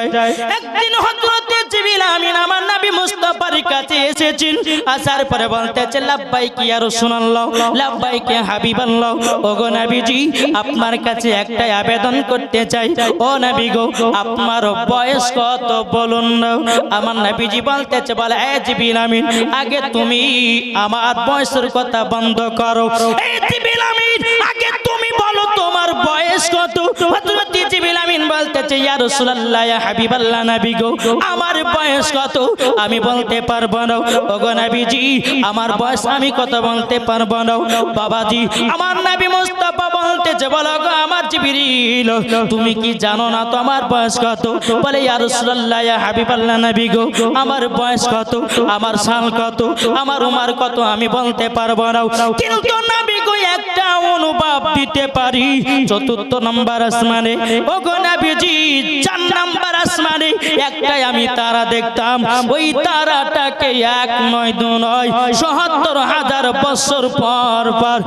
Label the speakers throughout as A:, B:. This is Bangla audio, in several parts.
A: একদিন হযরতে জিবরিল আমিন আমার নবী মুস্তাফার কাছে এসেছেন। আসার পরে বলতেছে হাবিবাল্লাহ। ওগো নবীজি আপনার কাছে একটা আবেদন করতে চাই। ও নবী গো আপনার বয়স কত বলুন আমার নবীজি বলতেছে বলে এ জিবরিল আমিন আগে তুমি আমার বয়সের কথা বন্ধ করো। এ জিবরিল আমিন আগে তুমি তোমার বয়স কত? হযরত জিবরিল আমিন বলতেছে, ইয়া রাসূলুল্লাহ, ইয়া হাবিবাল্লাহ নবী গো, আমার বয়স কত? আমি বলতে পারব না। ওগো নবীজি, আমার বয়স আমি কত বলতে পারব না। বাবাজি, আমার নবী মুস্তাফা বলতেছে, বলো গো আমার জিবরিল, তুমি কি জানো না তো আমার বয়স কত? বলে, ইয়া রাসূলুল্লাহ, ইয়া হাবিবাল্লাহ নবী গো, আমার বয়স কত? আমার সাল কত? আমার উমার কত? আমি বলতে পারব না। কিন্তু নবী গো, একটা অনুভব দিতে পারি। চতুর্থ নম্বর আসমানে। ওগো নবীজি, চার নম্বর আসমানে। একটাই আমি তারা দেখতাম। ওই তারাটাকে এক নয়, দু নয় হাজার বছর পর পর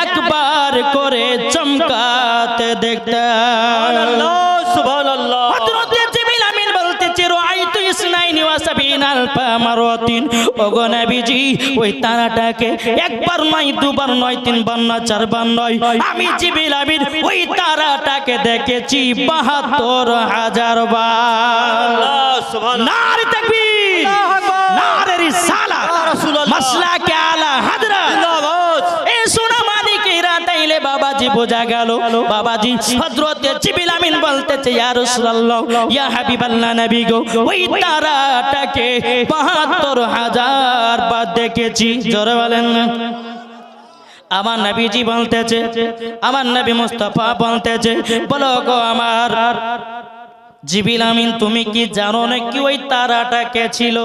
A: একবার করে চমকাতে দেখতাম। সাবিনা আলফা মারাতিন ওগো নবীজি ওই তারাটাকে একবার নয় দুবার নয় তিনবার চার চারবার নয়। আমি জিবরিল আমিন ওই তারাটাকে দেখেছি 72 হাজার বার। নারী তাকবীর
B: আল্লাহু আকবার।
A: নারে রিসালা
B: ইয়া রাসূলুল্লাহ।
A: মাসলাকে আলা হাজরা
B: জিন্দাবাদ
A: এ সোনা মানিকেরা তাইলে বাবাজি বোঝা গেল বাবাজি হযরতে জিবরিল আমিন বলতেছে ইয়া রাসূলুল্লাহ ইয়া হাবিবাল্লাহ নবী গো ওই তারাটাকে 72000 বার দেখেছি জোরে বলেন না। আমার নবীজি বলতেছে আমার নবী মুস্তাফা বলতেছে বলো গো আমার জিবিল আমিন তুমি কি জানো না কি ওই তারাটা কে ছিল?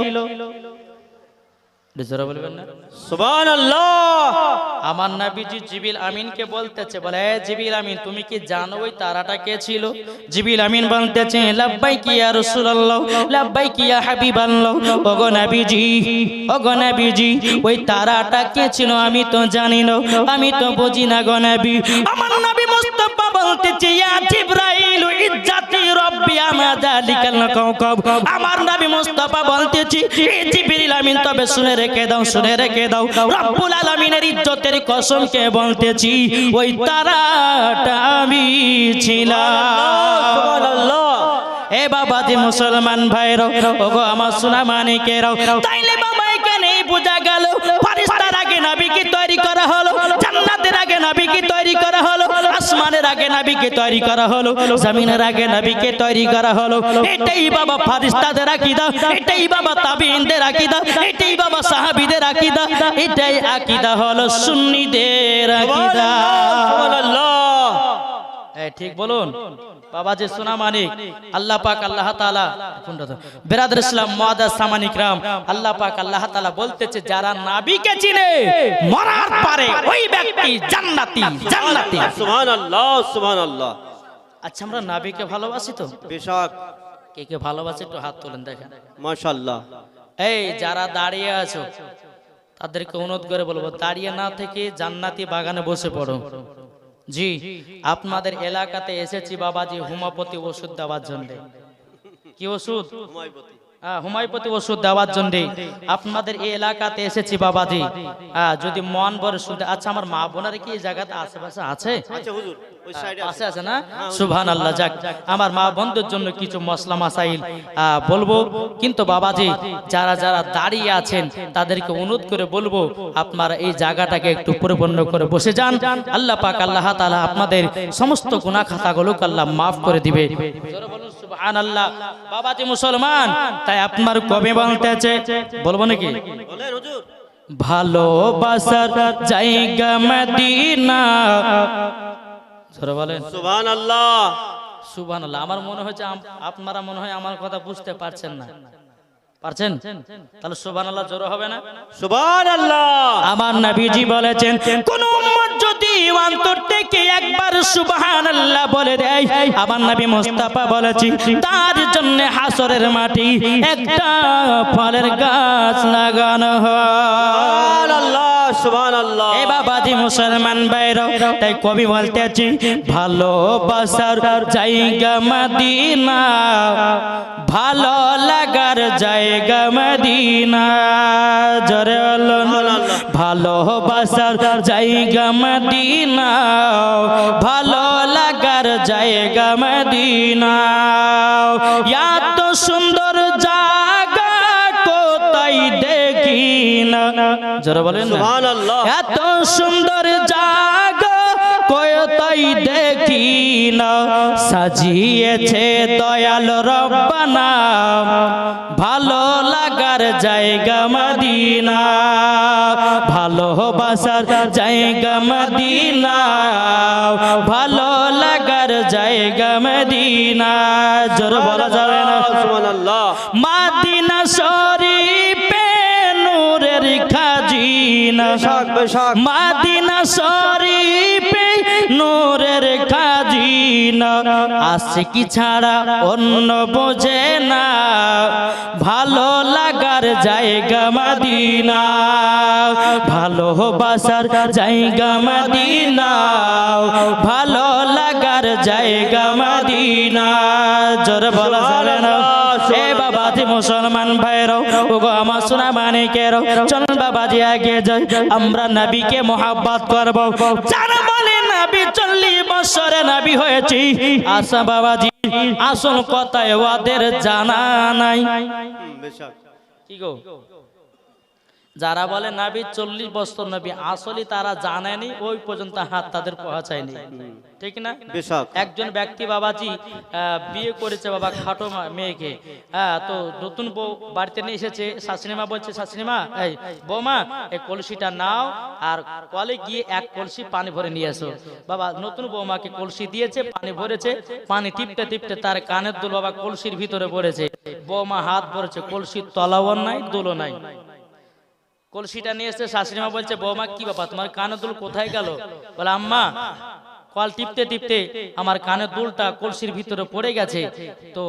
A: জোরে বলবেন না?
B: সুবহানাল্লাহ।
A: আমার নাবিজি জিবিল আমিনকে বলতেছে বলে "এ জিবিল আমিন তুমি কি জানো ওই তারাটা কে ছিল? জিবিল আমিন বলতেছে লাব্বাই কি ইয়া রাসূলুল্লাহ লাব্বাই কি ইয়া হাবিবাল্লাহ? ওগো নবীজি ওগো নবীজি ওই তারাটা কে ছিল আমি তো জানি না আমি তো বুঝি না গো নবী। আমার নবী মুস্তাফা বলতেছে ইয়া জিবরাইল ইজ্জাতি আমার নবী বলতেছে আমিন, তবে শুনে রেখে দাও, শুনে রেখে দাও। রব্বুল ইজ্জতের বলতেছি, ওই তারাটা আমি ছিলাম। এ বাবা যে মুসলমান ভাইরাও ওগো আমার সোনা মানিকেরাও তাইলে বাবা এখানে বোঝা গেল? ফারিস্তার আগে নবীকে তৈরি করা হলো, জান্নাতের নবীকে তৈরি করা হলো, আসমানের আগে নাবিকে তৈরি করা হলো, জমিনের আগে নাবিকে তৈরি করা হলো। এটাই বাবা ফারিস্তাদের আকীদা, এটাই বাবা তাবিইনদের আকীদা, এটাই বাবা সাহাবীদের আকীদা, এটাই আকিদা হলো সুন্নিদের আকিদা। ঠিক বলুন। বাবা যে সোনা মানিক আল্লাহ পাক আল্লাহ তাআলা বেরাদর ইসলাম মুআদ্দাস সামানিক রাম আল্লাহ পাক আল্লাহ তাআলা বলতেছে যারা নাবিকে চিনে মরার পরে ওই ব্যক্তি জান্নাতি জান্নাতি।
B: সুবহানাল্লাহ সুবহানাল্লাহ।
A: আচ্ছা আমরা নাবিকে ভালোবাসি তো?
B: বেশক।
A: কে কে ভালোবাসি একটু হাত তোলেন দেখেন।
B: মাশাআল্লাহ।
A: এই যারা দাঁড়িয়ে আছো তাদেরকে অনুরোধ করে বলব দাঁড়িয়ে না থেকে জান্নাতি বাগানে বসে পড়ো। জি আপনাদের এলাকাতে এসেছি বাবাজি হোমিওপ্যাথি ওষুধ দেওয়ার জন্য। কি ওষুধ? হ্যাঁ হুমায়ুপতি ওষুধ দেওয়ার জন্য আপনাদের এই এলাকাতে এসেছি বাবাজি। যদি মন বড় শুনতে আচ্ছা আমার মা বোনার কি এই জায়গাতে আশেপাশে আছে?
B: আচ্ছা
A: পাশে না? আল্লাহ যাক। আমার মা বন্ধুর জন্য কিছু মশলা মাসাইল বলব। কিন্তু বাবাজি যারা যারা দাঁড়িয়ে আছেন তাদেরকে অনুরোধ করে বলব আপনারা এই জায়গাটাকে একটু পরিপূর্ণ করে বসে যান। আল্লাহ পাক আল্লাহ আপনাদের সমস্ত গুনাহ খাতাগুলোকে আল্লাহ মাফ করে দিবে। জোরে আল্লাহ বাবাজি মুসলমান তাই আপনার কবে বলতেছে বলব নাকি?
B: বলেন হুজুর।
A: ভালোবাসার জায়গা মদিনা। বলেন।
B: সুবহান
A: আল্লাহ আমার মনে হয়েছে আপনারা মনে হয় আমার কথা বুঝতে পারছেন না। পারছেন? তাহলে সুবহানাল্লাহ জোর হবে না?
B: সুবহানাল্লাহ।
A: আমার নবীজি বলেছেন কোন উম্মত যদি অন্তর থেকে একবার বলে দেয় আমার নবী মুস্তাফা বলেছি তার জন্য হাসরের মাটি একটা ফলের গাছ লাগানো হয়। বাবাজি মুসলমান বাইর তাই কবি বলতেছি ভালোবাসার জায়গা মদিনা, ভালো লাগার জায়গা মদিনা। জরে ভালোবাসার জায়গা মদিনা, ভালো লাগার জায়গা মদিনা। এত সুন্দর না। জোরে বলেন এত সুন্দর জাগা কোথায় দেখি না। সাজিয়েছে দয়াল রব্বানা। ভালো লাগার জায়গা মদিনা। ভালোবাসার জায়গা মদিনা। ভালো লাগার জায়গা মদিনা। জোর বলা যাবে না। মাদিনা শরীফে মাদিনা শরীফে নূরের খাজিনা। আশিকি ছাড়া অন্য বোঝে না। ভালো লাগার জায়গা মদিনা। ভালোবাসার জায়গা মদিনা। ভালো লাগার জায়গা মদিনা। জোর বলা যাবে না বাবাজি মুসলমান ভাইরও ওগো আমার সোনা মানে কেরো চল বাবাজি আগে যাই আমরা নবীকে মোহাব্বত করব। যারা বলে নবী চল্লিশ বছরে নবী হয়েছি। আশা বাবাজি আসল কথায় ওদের জানা নাই। কি গো? যারা বলে নাবি চল্লিশ বছর নবী আসলে তারা জানেনি ওই পর্যন্ত হাত তাদের পৌঁছায়নি। ঠিক না? একজন ব্যক্তি বাবাজি বিয়ে করেছে বাবা খাটো মেয়েকে। হ্যাঁ তো নতুন বউ বাড়িতে নিয়ে এসেছে শাশুড়িমা বলছে শাশুড়িমা এই বৌমা এই কলসিটা নাও আর কলে গিয়ে এক কলসি পানি ভরে নিয়ে এসো। বাবা নতুন বৌমাকে কলসি দিয়েছে পানি ভরেছে পানি টিপতে টিপতে তার কানের দুল বাবা কলসির ভিতরে পড়েছে। বৌমা হাত ভরেছে কলসির তলাও নাই দুলো নাই। কলসিটা নিয়ে এসে শাশুড়িমা বলছে বৌমা কি বাবা তোমার কানের দুল কোথায় গেল? বলে আম্মা কল টিপতে টিপতে আমার কানের দুলটা কলসির ভিতরে পড়ে গেছে। তো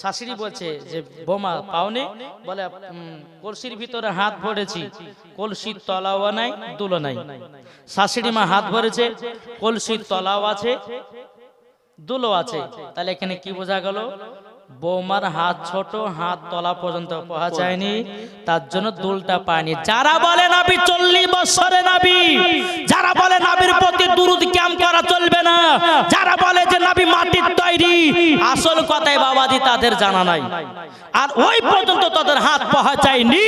A: শাশুড়ি বলছে যে বোমা পাওনি? বলে কলসির ভিতরে হাত ভরেছি। কলসির তলাও নাই দুলো নাই। শাশুড়ি মা হাত ভরেছে কলসির তলাও আছে দুলো আছে। তাহলে এখানে কি বোঝা গেল? বৌমার হাত ছোট, হাত তলা পর্যন্ত পৌঁছায়নি তার জন্য দুলটা পায়নি। যারা বলে নাবি, চল্লিশ বছরে নাবি। যারা বলে নাবির প্রতি দুরুদ ক্যাম করা চলবে না। যারা বলে যে নাবি মাটির তৈরি, আসল কথাই বাবাজি তাদের জানা নাই। আর ওই পর্যন্ত তাদের হাত পৌঁছায়নি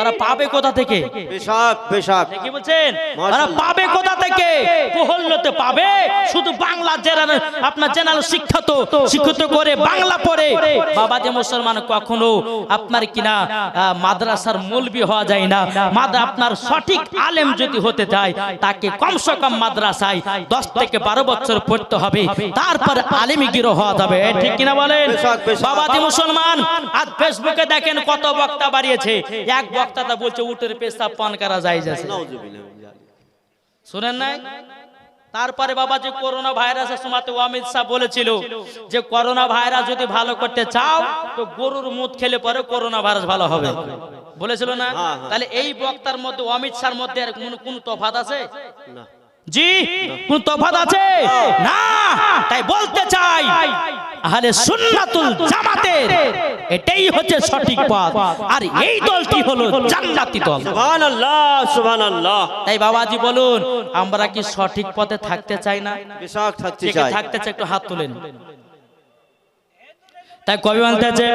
A: তারা পাবে কোথা থেকে?
B: বেশাক বেশাক
A: কি বলছেন
B: মাশাআল্লাহ।
A: পাবে কোথা থেকে? প্রহল্যতে পাবে। শুধু বাংলা জেনারেল আপনার জেনারেল শিক্ষিত শিক্ষিত করে বাংলা পড়ে। বাবা যে মুসলমান কখনো আপনার কিনা মাদ্রাসার মৌলবি হওয়া যায় না। মাদ আপনার সঠিক আলেম যদি হতে চায় তাকে কমসে কম মাদ্রাসায় দশ থেকে বারো বছর পড়তে হবে। তারপর আলেমি গিরো হওয়া যাবে। ঠিক কিনা বলেন?
B: বেশক।
A: বাবাজি মুসলমান আজ ফেসবুকে দেখেন কত বক্তা বাড়িয়েছে। এক বক্তা তা বলছে উটের পেশাব পান করা যায় যাচ্ছে। শুনেন নাই? তারপরে বাবা যে করোনা ভাইরাসের সময় অমিত শাহ বলেছিল যে করোনা ভাইরাস যদি ভালো করতে চাও তো গরুর মুদ খেলে পরে করোনা ভাইরাস ভালো হবে। বলেছিল না?
B: হ্যাঁ, হ্যাঁ।
A: তাহলে এই বক্তার মধ্যে অমিত শাহর মধ্যে আর কোন কোন তফাত আছে?
B: না।
A: জি কোন তফাত আছে? না তাই বলতে চাই আহলে সুন্নাতুল জামাতের এটাই হচ্ছে সঠিক পথ। আর এই দলটি হলো জান্নাতি দল।
B: সুবহান আল্লাহ সুবহান আল্লাহ
A: তাই বাবাজি বলুন আমরা কি সঠিক পথে থাকতে চাই না?
B: বেশাক থাকতে চাই।
A: থাকতে চাই একটু হাত তুলেন। তাই কবি বলতেছে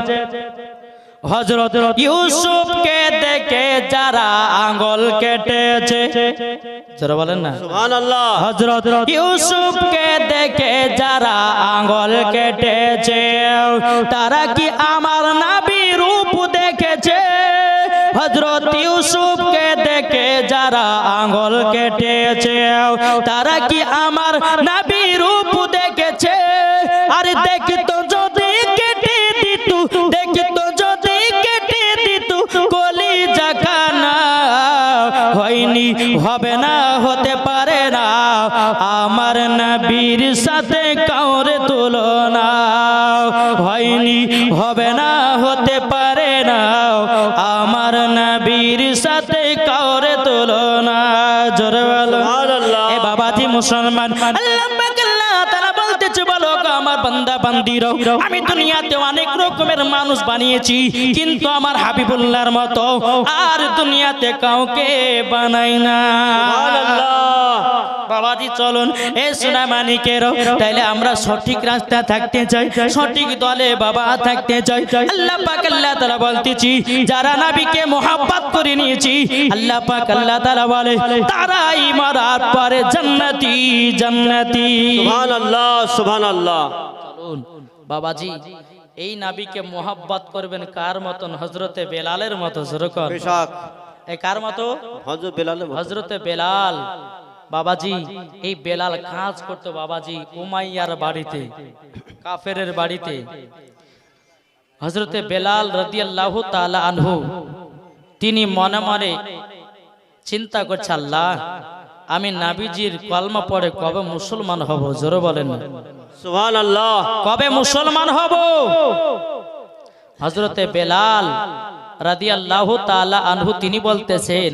A: হজরত ইউসুফকে দেখে যারা আঙ্গল কেটেছে। যারা বলেন না। হজরত ইউসুফকে দেখে যারা আঙ্গল কেটেছে তারা কি আমার নাবি রূপ দেখেছে? হজরত ইউসুফকে দেখে যারা আঙ্গল কেটেছে তারা কি আমার নাবি রূপ দেখেছে? আর দেখিত যদি হবে না হতে পারে না। আমার নবীর সাথে কাউরে তুলনা হয়নি হবে না হতে পারে না। আমার নবীর সাথে কাউরে তুলনা। জোরে এ বাবাজি মুসলমান। আল্লাহ বলতেছে বলো আমার বান্দা বান্দির আমি দুনিয়াতে অনেক রকমের মানুষ বানিয়েছি, কিন্তু আমার হাবিবুল্লাহর মতো আর দুনিয়াতে কাউকে বানাই না। বাবাজি চলুন। এ সোনা মানিকের তাইলে আমরা সঠিক রাস্তা থাকতে চাই সঠিক দলে বাবা থাকতে চাই। আল্লাহ পাক আল্লাহ তাআলা বলতেছি যারা নবীকে মোহাব্বত করে নিয়েছি আল্লাহ পাক আল্লাহ তাআলা বলে তারাই মারার পরে জান্নাতি জান্নাতি।
B: সুবহান আল্লাহ সুবহান আল্লাহ
A: চলুন বাবাজি এই নাবিকে মোহাব্বত করবেন কার মতন? হজরতে বেলালের মতো জোরকর
B: বেশাক।
A: এই কার মতো?
B: হযরত বেলাল
A: হজরতে বেলাল। বাবাজি এই বেলাল কাজ করতো বাবাজি উমাইয়ার বাড়িতে কাফেরের বাড়িতে। হজরতে বেলাল রাদিয়াল্লাহু তালা আনহু তিনি মনে মনে চিন্তা করছে আল্লাহ আমি নাবিজির কলমা পড়ে কবে মুসলমান হব? জোরে বলেন। কবে মুসলমান হব? হজরতে বেলাল রাদিয়াল্লাহু তালা আনহু তিনি বলতেছেন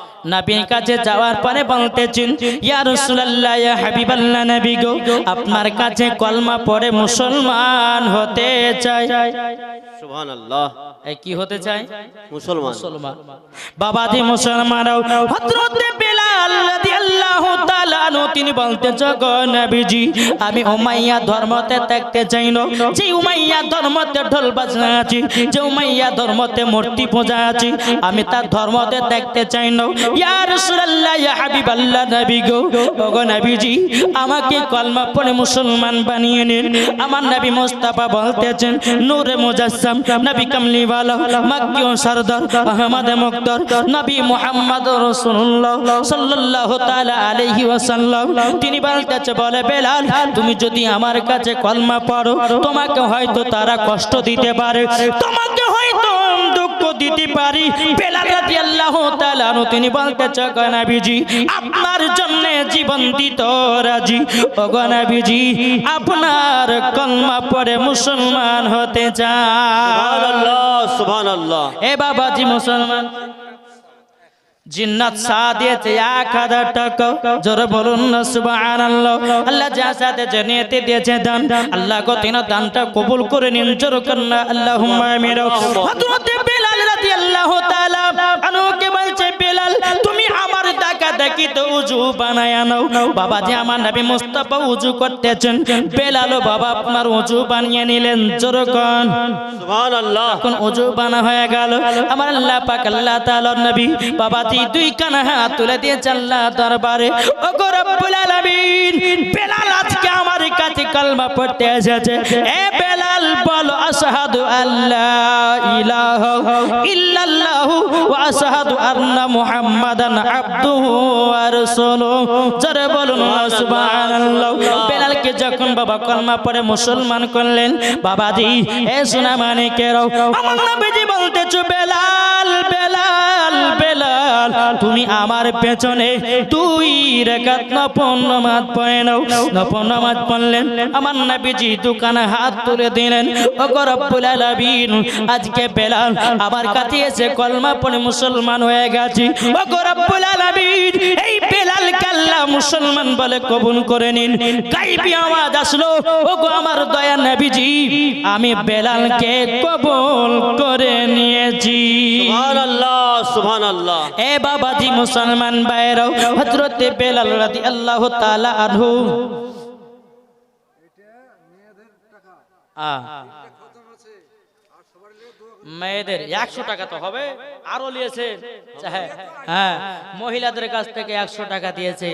A: নবীর কাছে যাওয়ার পরে বলতেছেন ইয়া রাসূলুল্লাহ ইয়া হাবিবাল্লাহ নবী গো আপনার কাছে কলমা পড়ে মুসলমান হতে চাই।
B: সুবহান আল্লাহ
A: এই কি হতে চাই?
B: মুসলমান।
A: মুসলমান। বাবাজি মুসলমানও হযরতে বেলাল রাদিয়াল্লাহু তাআলা আনহু তিনি বলতেন গো নবীজি আমি উমাইয়া ধর্মতে থাকতে চাই না। যে উমাইয়া ধর্মতে ঢোল বাজনা আছে যে উমাইয়া ধর্মতে মূর্তি পূজা আছে আমি তার ধর্মতে থাকতে চাই না। ইয়া রাসূলুল্লাহ, ইয়া হাবিবাল্লাহ, নবী গো। ওগো নবীজি, আমাকে কলমা পড়ে মুসলমান বানিয়ে নিন। আমার নবী মুস্তাফা বলতেছেন, নূরে মুজাসসাম, নবী কামলিওয়ালা, মক্কি ও সরদার, আহমদ মুক্তার, নবী মুহাম্মদ রাসূলুল্লাহ সাল্লাল্লাহু তাআলা আলাইহি ওয়াসাল্লাম। তিনি বলতেছে, বলে বেলাল, তুমি যদি আমার কাছে কলমা পড়ো তোমাকে হয়তো তারা কষ্ট দিতে পারে। তোমাকে হয়তো দিতে পারি। বেলাল রাদিয়াল্লাহু তাআলা তিনি বলতেছে গো নবীজি আপনার জন্য জীবন দিত রাজি। ও গো নবীজি আপনার কলমা পড়ে মুসলমান হতে
B: সুবহান
A: এ বাবাজি মুসলমান জিন্নাত সা দিয়েছে এক হাজার টাকা। জোরে বলুন না সুবহানাল্লাহ। আল্লাহ যা সাথে জানিয়েতে দিয়েছে দান। আল্লাহ গো তিন দানটা কবুল করে নিন জোরে করুন আল্লাহুম্মা আমিন। হযরত রাদিয়াল্লাহু তাআলা আনুকে বলছে বেলাল তুমি আমার টাকা দেখি তো উজু বানায় নাও বাবাজি আমার নবী মুস্তাফা উজু করতেছেন। বেলালও বাবা আপনার উজু বানিয়ে নিলেন জোরে কোন
B: সুবহান আল্লাহ
A: বানা হয়ে গেল। আমার আল্লাহ পাক আল্লাহ তাআলার নবী বাবাজি দুই কানা হাত তুলে আল্লাহ দরবারে। ও রব্বুল আলামিন বেলাল আজকে আমার কাছে কালমা পড়তে এসেছে। এ আশহাদু আল্লাহ ইলাহা ইল্লাল্লাহু ওয়া আশহাদু আন্না মুহাম্মাদান আবদুহু ওয়া রাসূলুহু। জোরে বলুন সুবহানাল্লাহ। বেলালকে যখন বাবা কলমা পড়ে মুসলমান করলেন, বাবাজি, এ সোনা মানিকেরও আমার নবীজি বলতেছো, বেলাল বেলাল বেলাল। তুমি আমার পেছনে দুই রেখাত নফল নামাজ পড়ে নাও। নফল নামাজ পড়লেন, আমার নবীজি দোকানে হাত তুলে দিলেন। ও গো রব্বুল আলামিন, আজকে বেলাল আমার কাছে এসে কলমা পড়ে মুসলমান হয়ে গেছি। ও গো রব্বুল আলামিন, এই বেলাল আল্লাহ মুসলমান বলে কবুল করে নিন। গাইবি আওয়াজ আসলো ও গো আমার দয়া নবীজি, আমি বেলালকে কবুল করে নিয়েছি।
B: সুবহান আল্লাহ সুবহান আল্লাহ
A: এ বাবাজি মুসলমান বাইরও হজরতে বেলাল রাদি আল্লাহ তালা আনহু আ। মেয়েদের একশো টাকা তো হবে। আরও নিয়েছে হ্যাঁ হ্যাঁ মহিলাদের কাছ থেকে একশো টাকা দিয়েছে।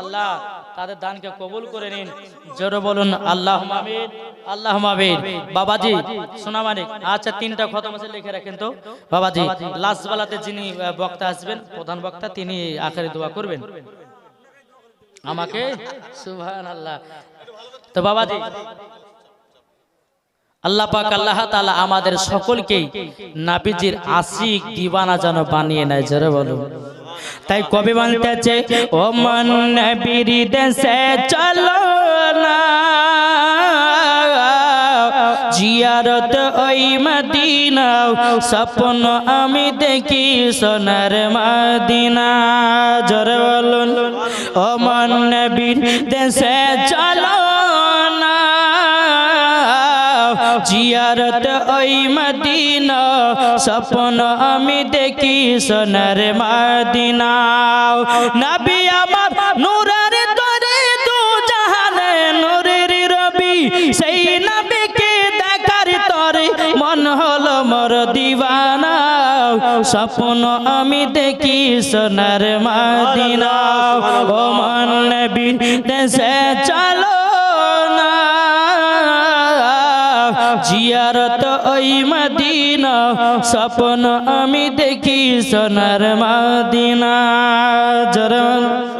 A: আল্লাহ তাদের দানকে কবুল করে নিন। জোরে বলুন আল্লাহ মামিন আল্লাহ মামিন বাবাজি সোনা মানিক আচ্ছা তিনটা খতম আছে লিখে রাখেন তো। বাবাজি লাস্ট বেলাতে যিনি বক্তা আসবেন প্রধান বক্তা তিনি আখেরি দোয়া করবেন। আমাকে? সুবহান আল্লাহ তো বাবাজি আল্লাহ পাক আল্লাহ তাআলা আমাদের সকলকেই নাবিজির আশিক দিবানা যেন বানিয়ে নেয়, জোরে বলুন। তাই কবি বলতেছে ও মন নবীর দেশে চলো না। জিয়ারত ওই মদিনা স্বপ্ন আমি দেখি সোনার মদিনা। জোরে বলুন ও মন নবীর দেশে চলো জিয়ারত ওই মদিনা, স্বপ্ন আমি দেখি সোনার মদিনা নবী আমার নূরের তরে দু জাহানে, নূরের রবি সেই নবীকে দেখার তরে মন হলো মোর দিওয়ানা স্বপ্ন আমি দেখি সোনার মদিনা ও মন নবী, দেশে চলো জিয়ারত ওই মদিনা স্বপ্ন আমি দেখি সোনার মদিনা। জরমান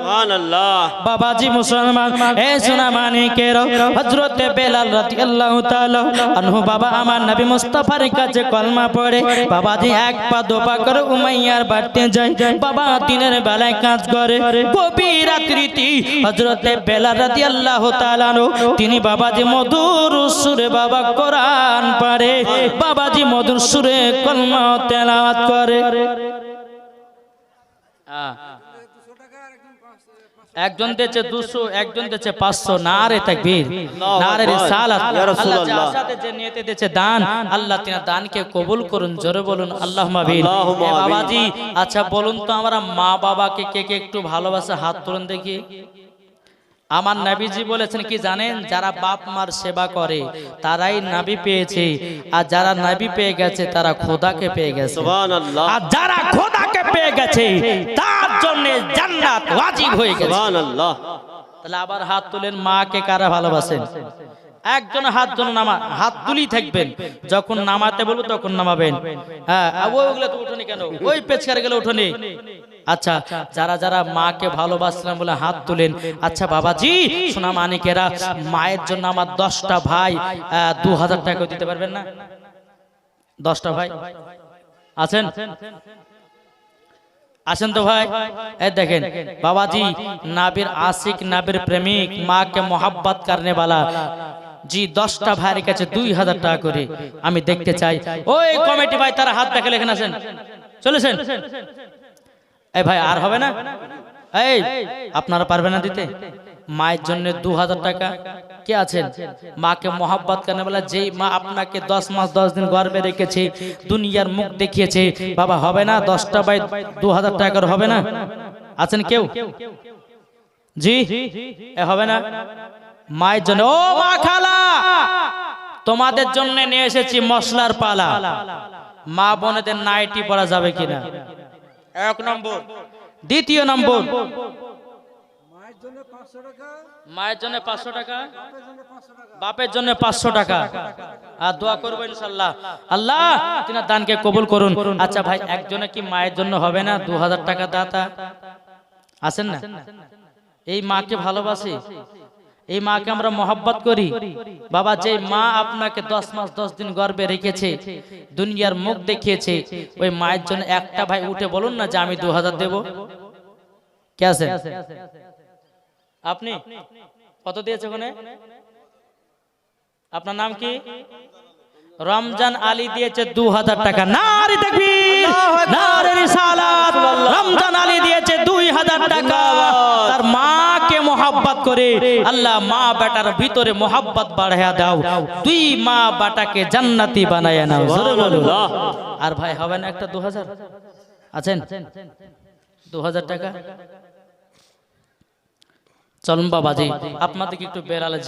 A: বাবাজি মুসলমান এ সোনা মানিকের হজরতে বেলাল রাদিয়াল্লাহু তাআলা আনহু বাবা আমার নবী মুস্তাফার কাছে কলমা পড়ে। বাবাজি এক পা দোপা করে উমাইয়ার বাড়তে যায়। বাবা দিনের বেলায় কাজ করে। গভীর রাত্রিতে হজরতে বেলাল রাদিয়াল্লাহু তাআলা আনহু তিনি বাবাজি মধুর সুরে বাবা কোরআন পড়ে। বাবাজি মধুর সুরে কলমা তেলাওয়াত করে। একজন দিয়েছে দুশো একজন দিয়েছে পাঁচশো। না রে তাকবীর না রে রিসালাত। আল্লাহ যার যে নিয়তে দিয়েছে দান আল্লাহ তিনা দানকে কবুল করুন জোরে বলুন আল্লাহ মাবিন বাবাজি আচ্ছা বলুন তো আমরা মা বাবাকে কে কে একটু ভালোবাসে হাত তুলুন দেখি। আমার নাবিজি বলেছেন কি জানেন যারা বাপ মার সেবা করে তারাই নাবি পেয়েছে। আর যারা নাবি পেয়ে গেছে তারা খোদাকে পেয়ে গেছে। আর যারা খোদাকে পেয়ে গেছে। তার জন্য জান্নাত ওয়াজিব হয়ে গেছে।
B: সুবহান আল্লাহ
A: তাহলে আবার হাত তুলেন মাকে কারা ভালোবাসেন? একজন হাত জন নামা হাত তুলি থাকবেন। যখন নামাতে বলব তখন নামাবেন। হ্যাঁ ওইগুলো তো উঠোনি কেন? ওই পেছকার গেলে উঠোনি। আচ্ছা যারা যারা মাকে ভালোবাসলাম বলে হাত তুলেন আচ্ছা বাবাজি সোনা মানিকেরা মায়ের জন্য আমার দশটা ভাই দু হাজার টাকা দিতে পারবেন না? দশটা ভাই? আছেন? আসেন তো ভাই। এই দেখেন, বাবাজি, নাবির আশিক, নাবির প্রেমিক, মাকে মোহাব্বত করনে वाला জি, দশটা ভাইয়ের কাছে দুই হাজার টাকা করে। আমি দেখতে চাই। ওই কমিটি ভাই, তারা হাত দেখালে এখানে আসেন। চলেছেন? এই ভাই, আর হবে না? এই, আপনারা পারবেন না দিতে? মায়ের জন্য দু হাজার টাকা। কে আছেন? মাকে মোহাব্বত করনে বলে, যেই মা আপনাকে দশ মাস দশ দিন গর্বে রেখেছে, দুনিয়ার মুখ দেখিয়েছে, বাবা হবে না, দশটা বাই দু হাজার টাকার হবে না। আছেন কেউ? জি? হবে না। মায়ের জন্য, ও মা খালা, তোমাদের জন্য নিয়ে এসেছি মশলার পালা। মা বোনেদের নাইটি পরা যাবে কিনা? এক নম্বর। দ্বিতীয় নম্বর। মায়ের জন্য পাঁচশো টাকা। বাপের জন্য পাঁচশো টাকা। আর দোয়া করব ইনশাল্লাহ আল্লাহ তিনি দানকে কবুল করুন। আচ্ছা ভাই একজনে কি মায়ের জন্য হবে না? দু হাজার টাকা দাতা। আছেন না? এই মাকে ভালোবাসি। এই মাকে আমরা মহব্বত করি। বাবা যে মা আপনাকে দশ মাস দশ দিন গর্বে রেখেছে দুনিয়ার মুখ দেখিয়েছে ওই মায়ের জন্য একটা ভাই উঠে বলুন না যে আমি দু হাজার দেবো? কে আছে আপনি? কত দিয়েছে ওখানে? আপনার নাম কি? রমজান আলী দিয়েছে দু হাজার টাকা। নারী দেখবীর রমজান আলী দিয়েছে দুই হাজার টাকা তার মাকে মোহাব্বত করে। আল্লাহ মা বেটার ভিতরে মোহাব্বত বাড়াইয়া দাও। দুই মা বাটাকে জান্নাতি বানাইয়া নাও। আর ভাই হবে না একটা দু হাজার আছেন। দু হাজার টাকা? চলুন বাবাজি আপনাদেরকে একটু বেড়ালে